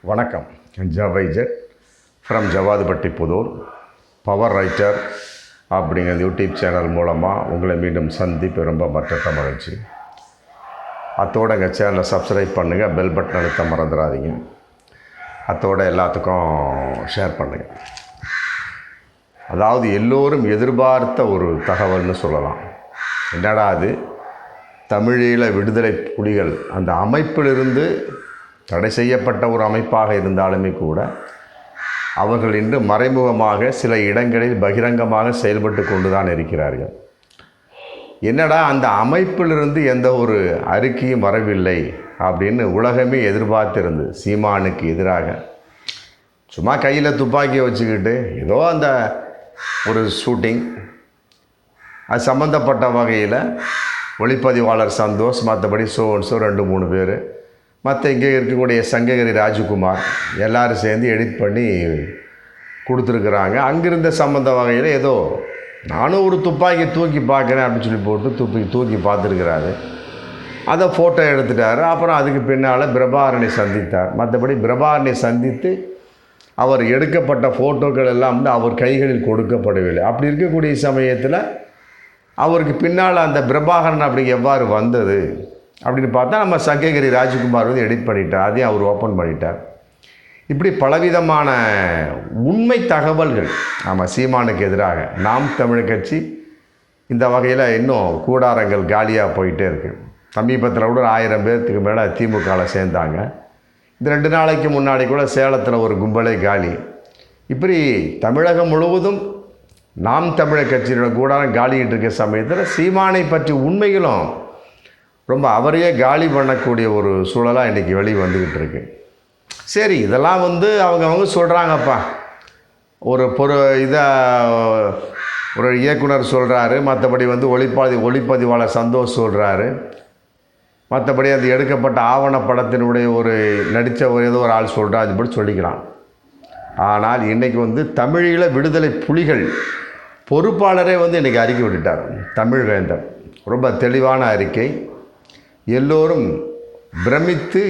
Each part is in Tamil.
வணக்கம். ஜவைஜட் from Javadupatti Pudur. Power writer அப்படிங்கிற யூடியூப் சேனல் மூலமாக உங்களை மீண்டும் சந்திப்பு ரொம்ப மற்ற மகிழ்ச்சி. அத்தோட எங்கள் சேனலை சப்ஸ்கிரைப் பண்ணுங்கள் பெல் பட்டன் அழுத்த மறந்துடாதீங்க. அத்தோட எல்லாத்துக்கும் ஷேர் பண்ணுங்கள் அதாவது எல்லோரும் எதிர்பார்த்த ஒரு தகவல்னு சொல்லலாம். என்னடா அது? தமிழீழ விடுதலை புலிகள் அந்த அமைப்பிலிருந்து தடை செய்யப்பட்ட ஒரு அமைப்பாக இருந்தாலுமே கூட அவர்கள் இன்று மறைமுகமாக சில இடங்களில் பகிரங்கமாக செயல்பட்டு கொண்டு தான் இருக்கிறார்கள். என்னடா அந்த அமைப்பிலிருந்து எந்த ஒரு அறிக்கையும் வரவில்லை அப்படின்னு உலகமே எதிர்பார்த்திருந்து சீமானுக்கு எதிராக. சும்மா கையில் துப்பாக்கியை வச்சுக்கிட்டு ஏதோ அந்த ஒரு ஷூட்டிங் அது சம்மந்தப்பட்ட வகையில் ஒளிப்பதிவாளர் சந்தோஷ் மற்றபடி சோ ஸோ ரெண்டு மூணு பேர் மற்ற இங்கே இருக்கக்கூடிய சங்ககிரி ராஜகுமார் எல்லோரும் சேர்ந்து எடிட் பண்ணி கொடுத்துருக்குறாங்க. அங்கிருந்த சம்மந்த வகையில் ஏதோ நானும் ஒரு துப்பாக்கி தூக்கி பார்க்குறேன் அப்படின்னு சொல்லி போட்டு துப்பி தூக்கி பார்த்துருக்குறாரு. அதை ஃபோட்டோ எடுத்துட்டாரு. அப்புறம் அதுக்கு பின்னால் பிரபாரனை சந்தித்தார். மற்றபடி பிரபாரனை சந்தித்து அவர் எடுக்கப்பட்ட ஃபோட்டோக்கள் எல்லாம் வந்து அவர் கைகளில் கொடுக்கப்படவில்லை. அப்படி இருக்கக்கூடிய சமயத்தில் அவருக்கு பின்னால் அந்த பிரபாகரன் அப்படி எவ்வாறு வந்தது? அப்படின்னு பார்த்தா நம்ம சங்ககிரி ராஜ்குமார் வந்து எடிட் பண்ணிட்டார். அதையும் அவர் ஓப்பன் பண்ணிட்டார். இப்படி பலவிதமான உண்மை தகவல்கள் ஆமாம் சீமானுக்கு எதிராக நாம் தமிழ் கட்சி இந்த வகையில் இன்னும் கூடாரங்கள் காலியாக போயிட்டே இருக்குது சமீபத்தில் கூட ஆயிரம் பேர்த்துக்கு மேலே திமுகவில் சேர்ந்தாங்க. இந்த ரெண்டு நாளைக்கு முன்னாடி கூட சேலத்தில் ஒரு கும்பலே காலி. இப்படி தமிழகம் முழுவதும் நாம் தமிழர் கட்சியினோட கூடாரம் காலிகிட்டு இருக்க சமயத்தில் சீமானை பற்றி உண்மைகளும் ரொம்ப அவரையே காலி பண்ணக்கூடிய ஒரு சூழலாக இன்றைக்கி வெளியே வந்துக்கிட்டு இருக்கு. சரி இதெல்லாம் வந்து அவங்க அவங்க சொல்கிறாங்கப்பா ஒரு பொரு இதை ஒரு இயக்குனர் சொல்கிறாரு மற்றபடி வந்து ஒளிப்பதி ஒளிப்பதிவாளர் சந்தோஷ் சொல்கிறாரு மற்றபடி அது எடுக்கப்பட்ட ஆவணப்படத்தினுடைய ஒரு நடித்த ஒரு ஏதோ ஒரு ஆள் சொல்கிறா அது படி சொல்லிக்கலாம். ஆனால் இன்றைக்கி வந்து தமிழீழ விடுதலை புலிகள் பொறுப்பாளரே வந்து இன்றைக்கி அறிக்கை விட்டுட்டார் தமிழ் ரொம்ப தெளிவான அறிக்கை. எல்லோரும் பிரமித்து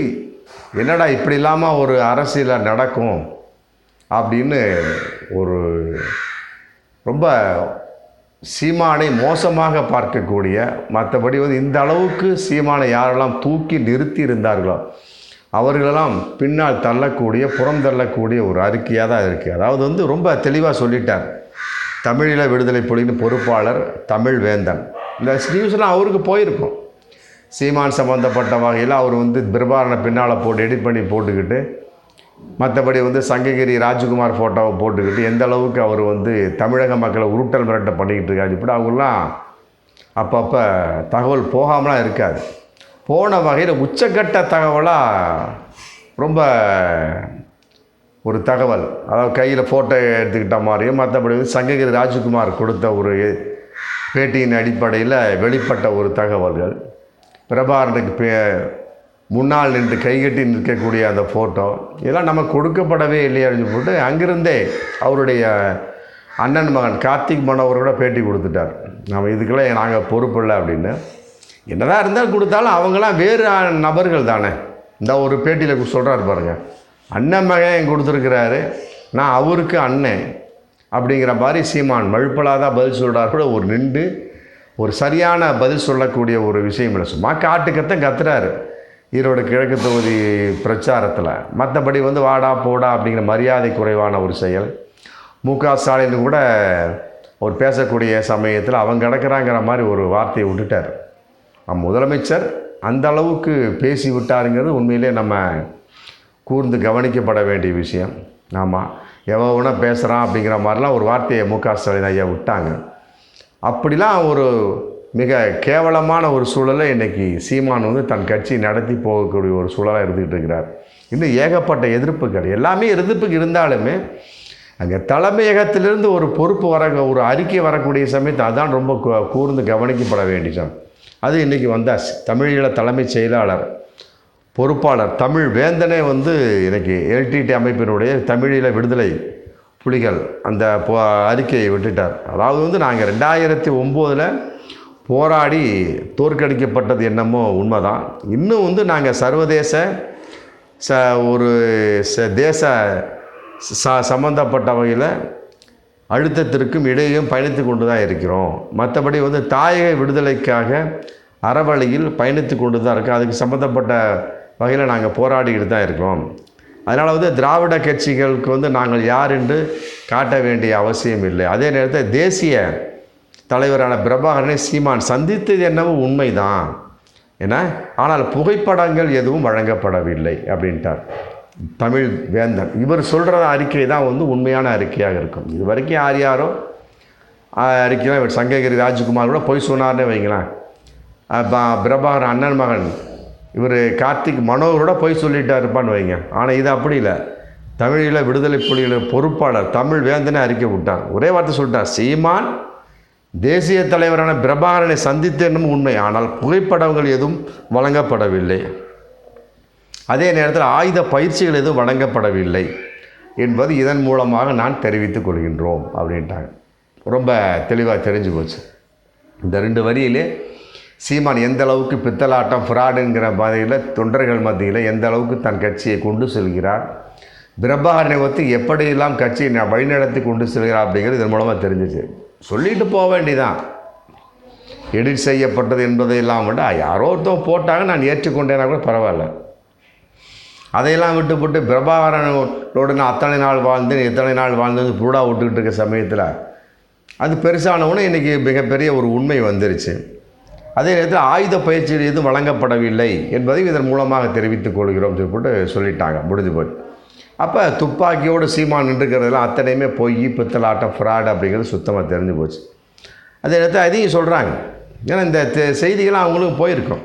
என்னடா இப்படி இல்லாமல் ஒரு அரசியல் நடக்கும்? அப்படின்னு ஒரு ரொம்ப சீமானை மோசமாக பார்க்கக்கூடிய மற்றபடி வந்து இந்த அளவுக்கு சீமானை யாரெல்லாம் தூக்கி நிறுத்தி இருந்தார்களோ அவர்களெல்லாம் பின்னால் தள்ளக்கூடிய புறம் தள்ளக்கூடிய ஒரு அறிக்கையாக தான் இருக்குது அதாவது வந்து ரொம்ப தெளிவாக சொல்லிட்டார். தமிழீழ விடுதலை புலியின் பொறுப்பாளர் தமிழ் வேந்தன் இந்த நியூஸ்லாம் அவருக்கு போயிருக்கும். சீமான் சம்மந்தப்பட்ட வகையில் அவர் வந்து பிரபாரனை பின்னால் போட்டு எடிட் பண்ணி போட்டுக்கிட்டு மற்றபடி வந்து சங்ககிரி ராஜ்குமார் ஃபோட்டோவை போட்டுக்கிட்டு எந்த அளவுக்கு அவர் வந்து தமிழக மக்களை உருட்டல் மிரட்ட பண்ணிக்கிட்டு இருக்காரு. இப்படி அவங்களாம் அப்பப்போ தகவல் போகாமலாம் இருக்காது. போன வகையில் உச்சக்கட்ட தகவலாக ரொம்ப ஒரு தகவல். அதாவது கையில் ஃபோட்டோ எடுத்துக்கிட்ட மாதிரியும் மற்றபடி வந்து சங்ககிரி ராஜ்குமார் கொடுத்த ஒரு பேட்டியின் அடிப்படையில் வெளிப்பட்ட ஒரு தகவல்கள். பிரபாரனுக்கு பே முன்னால் நின்று கைகட்டி நிற்கக்கூடிய அந்த ஃபோட்டோ இதெல்லாம் நமக்கு கொடுக்கப்படவே இல்லையா அப்படின்னு போட்டு அங்கிருந்தே அவருடைய அண்ணன் மகன் கார்த்திக் மனோவர் கூட பேட்டி கொடுத்துட்டார். நம்ம இதுக்கெல்லாம் நாங்கள் பொறுப்பு இல்லை அப்படின்னு. என்னதான் இருந்தாலும் கொடுத்தாலும் அவங்களாம் வேறு நபர்கள் தானே. இந்த ஒரு பேட்டியில் சொல்கிறாரு பாருங்கள் அண்ணன் மகன் கொடுத்துருக்கிறாரு நான் அவருக்கு அண்ணன் அப்படிங்கிற மாதிரி சீமான் மழுப்பலாக தான் பதில் சொல்கிறார் கூட ஒரு நின்று ஒரு சரியான பதில் சொல்லக்கூடிய ஒரு விஷயம் இல்லை. சும்மா காட்டுக்கத்தான் கத்துறாரு. ஈரோடு கிழக்கு தொகுதி பிரச்சாரத்தில். மற்றபடி வந்து வாடா போடா அப்படிங்கிற மரியாதை குறைவான ஒரு செயல். மு க ஸ்டாலின் கூட அவர் பேசக்கூடிய சமயத்தில் அவங்க கிடக்கிறாங்கிற மாதிரி ஒரு வார்த்தையை விட்டுட்டார். நம் முதலமைச்சர் அந்த அளவுக்கு பேசி விட்டாருங்கிறது உண்மையிலே நம்ம கூர்ந்து கவனிக்கப்பட வேண்டிய விஷயம். ஆமாம் எவ்வளோ பேசுகிறான் அப்படிங்கிற மாதிரிலாம் ஒரு வார்த்தையை மு க ஸ்டாலின் ஐயா விட்டாங்க. அப்படிலாம் ஒரு மிக கேவலமான ஒரு சூழலை இன்றைக்கி சீமான் வந்து தன் கட்சி நடத்தி போகக்கூடிய ஒரு சூழலாக இருந்துக்கிட்டு இருக்கிறார். இன்னும் ஏகப்பட்ட எதிர்ப்புகள் எல்லாமே எதிர்ப்புக்கு இருந்தாலுமே அங்கே தலைமையகத்திலிருந்து ஒரு பொறுப்பு வர ஒரு அறிக்கை வரக்கூடிய சமயத்தை அதான் ரொம்ப கூர்ந்து கவனிக்கப்பட வேண்டியது அது இன்றைக்கி வந்தாச்சு. தமிழீழ தலைமைச் செயலாளர் பொறுப்பாளர் தமிழ் வேந்தனே வந்து இன்றைக்கி எல்டிடி அமைப்பினுடைய தமிழீழ விடுதலை புலிகள் அந்த போ அறிக்கையை விட்டுட்டார். அதாவது வந்து நாங்கள் ரெண்டாயிரத்தி ஒம்போதில் போராடி தோற்கடிக்கப்பட்டது என்னமோ உண்மைதான். இன்னும் வந்து நாங்கள் சர்வதேச ச ஒரு ச தேச ச சம்மந்தப்பட்ட வகையில் அழுத்தத்திற்கும் இடையும் பயணித்து கொண்டு தான் இருக்கிறோம். மற்றபடி வந்து தாயக விடுதலைக்காக அறவழியில் பயணித்து கொண்டு தான் இருக்கோம். அதுக்கு சம்மந்தப்பட்ட வகையில் நாங்கள் போராடிக்கிட்டு தான் இருக்கோம். அதனால் வந்து திராவிட கட்சிகளுக்கு வந்து நாங்கள் யார் என்று காட்ட வேண்டிய அவசியம் இல்லை. அதே நேரத்தில் தேசிய தலைவரான பிரபாகரனை சீமான் சந்தித்தது என்னவோ உண்மைதான். ஏன்னா ஆனால் புகைப்படங்கள் எதுவும் வழங்கப்படவில்லை அப்படின்ட்டார். தமிழ் வேந்தன். இவர் சொல்கிற அறிக்கை தான் வந்து உண்மையான அறிக்கையாக இருக்கும். இது வரைக்கும் யார் யாரோ அறிக்கைலாம் இவர் சங்ககிரி ராஜ்குமார் கூட பொய் சொன்னார்னே வைங்களேன். ப- அண்ணன் மகன் இவர் கார்த்திக் மனோகரோட பொய் சொல்லிட்டா இருப்பான்னு வைங்க. ஆனால் இது அப்படி இல்லை. தமிழில் விடுதலை புலிகளின் பொறுப்பாளர் தமிழ் வேந்தனை அறிக்கை விட்டார் ஒரே வார்த்தை சொல்லிட்டான் சீமான் தேசிய தலைவரான பிரபாகரனை சந்தித்தேனும் உண்மை. ஆனால் புகைப்படங்கள் எதுவும் வழங்கப்படவில்லை. அதே நேரத்தில் ஆயுத பயிற்சிகள் எதுவும் வழங்கப்படவில்லை என்பது இதன் மூலமாக நான் தெரிவித்துக் கொள்கின்றோம் அப்படின்ட்டாங்க. ரொம்ப தெளிவாக தெரிஞ்சு போச்சு. இந்த ரெண்டு வரியிலே சீமான் எந்த அளவுக்கு பித்தலாட்டம் ஃப்ராடுங்கிற பாதையில் தொண்டர்கள் மத்தியில் எந்த அளவுக்கு தன் கட்சியை கொண்டு செல்கிறார் பிரபாகரனை ஒத்து எப்படியெல்லாம் கட்சியை நான் வழிநடத்தி கொண்டு செல்கிறார் அப்படிங்கிறது இதன் மூலமாக தெரிஞ்சிச்சு. சொல்லிட்டு போக வேண்டிதான் எடிட் செய்யப்பட்டது என்பதையெல்லாம் விட யாரோ ஒருத்தவங்க போட்டாங்க நான் ஏற்றுக்கொண்டேனா கூட பரவாயில்ல. அதையெல்லாம் விட்டுப்பட்டு பிரபாகரனோடு நான் அத்தனை நாள் வாழ்ந்தேன் இத்தனை நாள் வாழ்ந்தேன் புடா விட்டுக்கிட்டு இருக்க சமயத்தில் அது பெருசானவுன்னு இன்றைக்கி மிகப்பெரிய ஒரு உண்மை வந்துருச்சு. அதே நேரத்தில் ஆயுத பயிற்சிகள் எதுவும் வழங்கப்படவில்லை என்பதையும் இதன் மூலமாக தெரிவித்துக் கொள்கிறோம் சொல்லிட்டு சொல்லிட்டாங்க. முடிஞ்சு போய் அப்போ துப்பாக்கியோடு சீமான் நின்றுக்கிறதெல்லாம் அத்தனையுமே பொய் பித்தலாட்டம் ஃப்ராட் அப்படிங்கிறது சுத்தமாக தெரிஞ்சு போச்சு. அதே நேரத்தில் அதையும் சொல்கிறாங்க ஏன்னா இந்த தெ- செய்திகள்லாம் அவங்களுக்கும் போயிருக்கும்.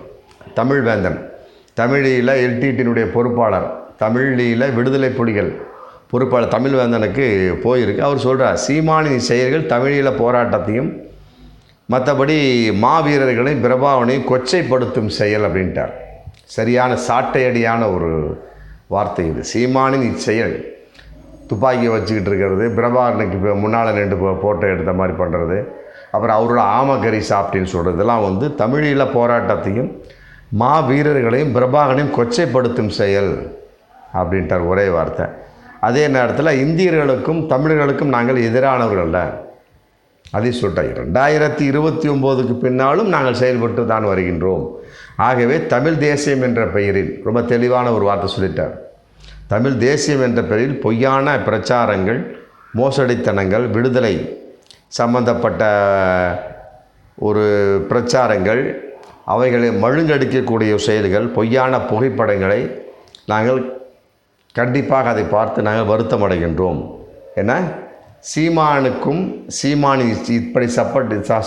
தமிழ் வேந்தன் தமிழில் எல்டிடியினுடைய பொறுப்பாளர் தமிழில் விடுதலை புலிகள் பொறுப்பாளர் தமிழ் வேந்தனுக்கு போயிருக்கு. அவர் சொல்கிறார் சீமானின் செயல்கள் தமிழீழ போராட்டத்தையும் மற்றபடி மாவீரர்களையும் பிரபாவனையும் கொச்சைப்படுத்தும் செயல் அப்படின்ட்டார். சரியான சாட்டையடியான ஒரு வார்த்தை இது. சீமானின் இச்செயல். துப்பாக்கியை வச்சுக்கிட்டு இருக்கிறது பிரபாகரனுக்கு இப்போ முன்னால் நின்று போ- ஃபோட்டோ எடுத்த மாதிரி பண்ணுறது அப்புறம் அவரோட ஆமகரி சாப்பிட்டின்னு சொல்கிறது இதெல்லாம் வந்து தமிழீழ போராட்டத்தையும் மா வீரர்களையும் பிரபாகனையும் கொச்சைப்படுத்தும் செயல் அப்படின்ட்டார் ஒரே வார்த்தை. அதே நேரத்தில் இந்தியர்களுக்கும் தமிழர்களுக்கும் நாங்கள் எதிரானவர்கள் அல்ல. அதை சொல்கிறேன் ரெண்டாயிரத்தி இருபத்தி ஒம்போதுக்கு பின்னாலும் நாங்கள் செயல்பட்டு தான் வருகின்றோம். ஆகவே தமிழ் தேசியம் என்ற பெயரில் ரொம்ப தெளிவான ஒரு வார்த்தை சொல்லிட்டார். தமிழ் தேசியம் என்ற பெயரில் பொய்யான பிரச்சாரங்கள் மோசடித்தனங்கள் விடுதலை சம்பந்தப்பட்ட ஒரு பிரச்சாரங்கள் அவைகளை மழுங்கடிக்கக்கூடிய செயல்கள் பொய்யான புகைப்படங்களை நாங்கள் கண்டிப்பாக அதை பார்த்து நாங்கள் வருத்தம் அடைகின்றோம் என்ன? சீமானுக்கும் சீமானி இப்படி சப்பட்டு ச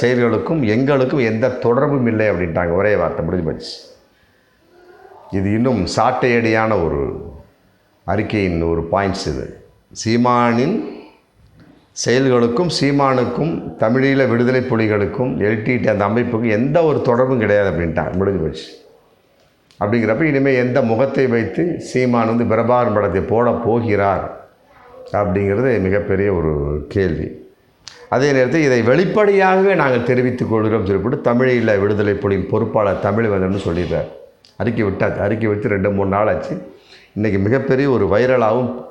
செயல்களுக்கும் எங்களுக்கும் எந்த தொடர்பும் இல்லை அப்படின்ட்டாங்க. ஒரே வார்த்தை முடிஞ்சு போச்சு. இது இன்னும் சாட்டையடியான ஒரு அறிக்கையின் ஒரு பாயிண்ட்ஸ் இது. சீமானின் செயல்களுக்கும் சீமானுக்கும் தமிழீழ விடுதலை புலிகளுக்கும் எல்டிடி அந்த அமைப்புக்கும் எந்த ஒரு தொடர்பும் கிடையாது அப்படின்ட்டாங்க. முடிஞ்சு போச்சு. அப்படிங்கிறப்ப இனிமேல் எந்த முகத்தை வைத்து சீமான் வந்து பிரபாரம் படத்தை போட போகிறார்? அப்படிங்கிறது மிகப்பெரிய ஒரு கேள்வி. அதே நேரத்தில் இதை வெளிப்படையாகவே நாங்கள் தெரிவித்துக் கொள்கிறோம் சொல்லிவிட்டு தமிழில் விடுதலை புலியின் பொறுப்பாளர் தமிழ்வந்தன் சொல்லிடுறார். அறிக்கை விட்டாச்சு. அறிக்கை விட்டு ரெண்டு மூணு நாள் ஆச்சு. இன்றைக்கி மிகப்பெரிய ஒரு வைரலாகவும்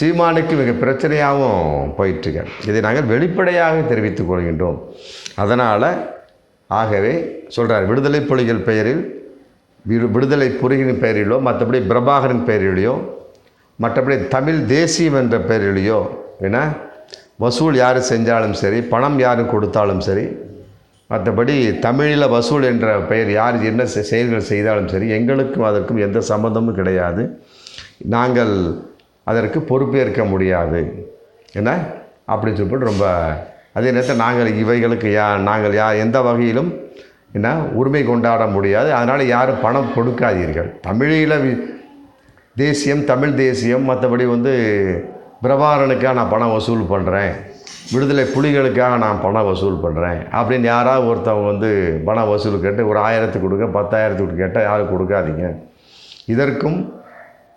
சீமானுக்கு மிக பிரச்சனையாகவும் போயிட்டுருக்கார் இதை நாங்கள் வெளிப்படையாக தெரிவித்துக் கொள்கின்றோம். அதனால் ஆகவே சொல்கிறார் விடுதலை புலிகள் பெயரில் விடு- விடுதலை புலிகளின் பெயரிலோ மற்றபடி பிரபாகரன் பெயரிலையோ மற்றபடி தமிழ் தேசியம் என்ற பெயரிலையோ ஏன்னா வசூல் யார் செஞ்சாலும் சரி பணம் யார் கொடுத்தாலும் சரி மற்றபடி தமிழில் வசூல் என்ற பெயர் யார் என்ன செயல்கள் செய்தாலும் சரி எங்களுக்கும் அதற்கும் எந்த சம்மந்தமும் கிடையாது. நாங்கள் அதற்கு பொறுப்பேற்க முடியாது. என்ன? அப்படின்னு சொல்லிட்டு ரொம்ப அதே நேரத்தில் நாங்கள் இவைகளுக்கு யா நாங்கள் யா எந்த வகையிலும் என்ன உரிமை கொண்டாட முடியாது. அதனால் யாரும் பணம் கொடுக்காதீர்கள். தமிழில் தேசியம் தமிழ் தேசியம் மற்றபடி வந்து பிரபாகரனுக்காக நான் பணம் வசூல் பண்ணுறேன் விடுதலை புலிகளுக்காக நான் பணம் வசூல் பண்ணுறேன் அப்படின்னு யாராவது ஒருத்தவங்க வந்து பணம் வசூல் கேட்டு ஒரு ஆயிரத்துக்கு கொடுங்க பத்தாயிரத்துக்கு கேட்டால் யாரும் கொடுக்காதீங்க. இதற்கும்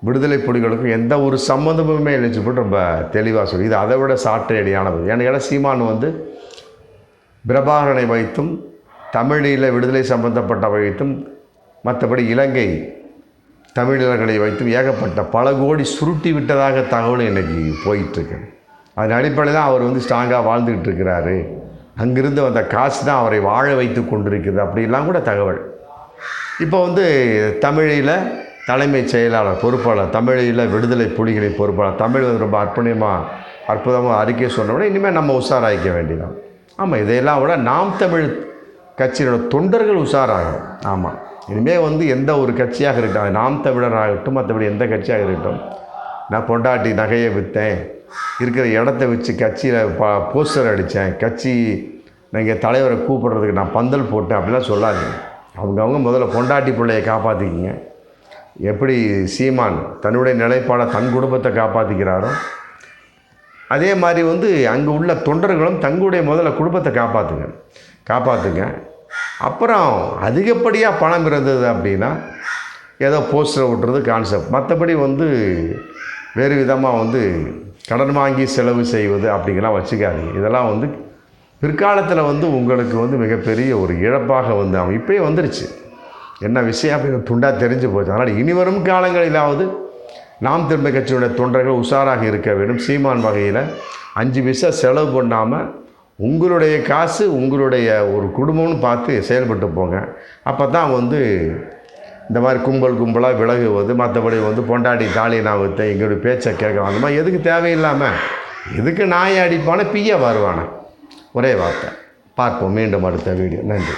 விடுதலை புலிகளுக்கும் எந்த ஒரு சம்மந்தமுமே இல்லைன்னு சொல்லிட்டு ரொம்ப தெளிவாக சொல்லி இது அதை விட சாற்றடியானது. ஏன்னு கேட்டால் சீமான் வந்து பிரபாகரனை வைத்தும் தமிழில் விடுதலை சம்பந்தப்பட்ட வைத்தும் மற்றபடி இலங்கை தமிழர்களை வைத்து ஏகப்பட்ட பல கோடி சுருட்டி விட்டதாக தகவல் இன்றைக்கி போயிட்டுருக்கு. அதன் அடிப்படையில் தான் அவர் வந்து ஸ்ட்ராங்காக வாழ்ந்துக்கிட்டு இருக்கிறாரு. அங்கிருந்து வந்த காசு தான் அவரை வாழ வைத்து கொண்டிருக்குது அப்படிலாம் கூட தகவல். இப்போ வந்து தமிழில் தலைமைச் செயலாளர் பொறுப்பாளர் தமிழில் விடுதலை புலிகளின் பொறுப்பாளர் தமிழ் வந்து ரொம்ப அர்ப்பணியமாக அற்புதமாக அறிக்கை சொன்னோட இனிமேல் நம்ம உஷாராயிக்க வேண்டியதான் ஆமாம் இதையெல்லாம் விட நாம் தமிழ் கட்சியினோட தொண்டர்கள் உஷாராகும் ஆமாம் இனிமேல் வந்து எந்த ஒரு கட்சியாக இருக்கட்டும் நாம் தமிழர் ஆகட்டும் மற்றபடி எந்த கட்சியாக இருக்கட்டும் நான் பொண்டாட்டி நகையை விற்றேன் இருக்கிற இடத்த வச்சு கட்சியில் பா போஸ்டர் அடித்தேன் கட்சி நீங்கள் தலைவரை கூப்பிட்றதுக்கு நான் பந்தல் போட்டேன் அப்படிலாம் சொல்லாதீங்க. அவங்கவுங்க முதல்ல பொண்டாட்டி பிள்ளையை காப்பாற்றிக்கிங்க எப்படி சீமான் தன்னுடைய நிலைப்பாடை தன் குடும்பத்தை காப்பாற்றிக்கிறாரோ அதே மாதிரி வந்து அங்கே உள்ள தொண்டர்களும் தங்களுடைய முதல்ல குடும்பத்தை காப்பாற்றுங்க காப்பாற்றுங்க அப்புறம் அதிகப்படியாக பணம் இருந்தது அப்படின்னா ஏதோ போஸ்டர் விட்டுறது கான்செப்ட் மற்றபடி வந்து வேறு விதமாக வந்து கடன் வாங்கி செலவு செய்வது அப்படிங்கலாம் வச்சுக்காதீங்க. இதெல்லாம் வந்து பிற்காலத்தில் வந்து உங்களுக்கு வந்து மிகப்பெரிய ஒரு இழப்பாக வந்து அவன் இப்போயே வந்துருச்சு. என்ன விஷயம்? அப்படின்னு துண்டாக தெரிஞ்சு போச்சு. அதனால் இனி வரும் காலங்களிலாவது நாம் திரும்ப கட்சியுடைய தொண்டர்கள் உஷாராக இருக்க வேண்டும். சீமான் வகையில் அஞ்சு பைசா செலவு பண்ணாமல் உங்களுடைய காசு உங்களுடைய ஒரு குடும்பம்னு பார்த்து செயல்பட்டு போங்க. அப்போ தான் வந்து இந்த மாதிரி கும்பல் கும்பலாக விலகுவது மற்றபடி வந்து பொண்டாட்டி தாலி நான் எங்களுடைய பேச்சை கேட்க அந்த மாதிரி எதுக்கு தேவையில்லாமல் எதுக்கு நாயை அடிப்பானே பிய வருவானே. ஒரே வார்த்தை. பார்ப்போம் மீண்டும் அடுத்த வீடியோ. நன்றி.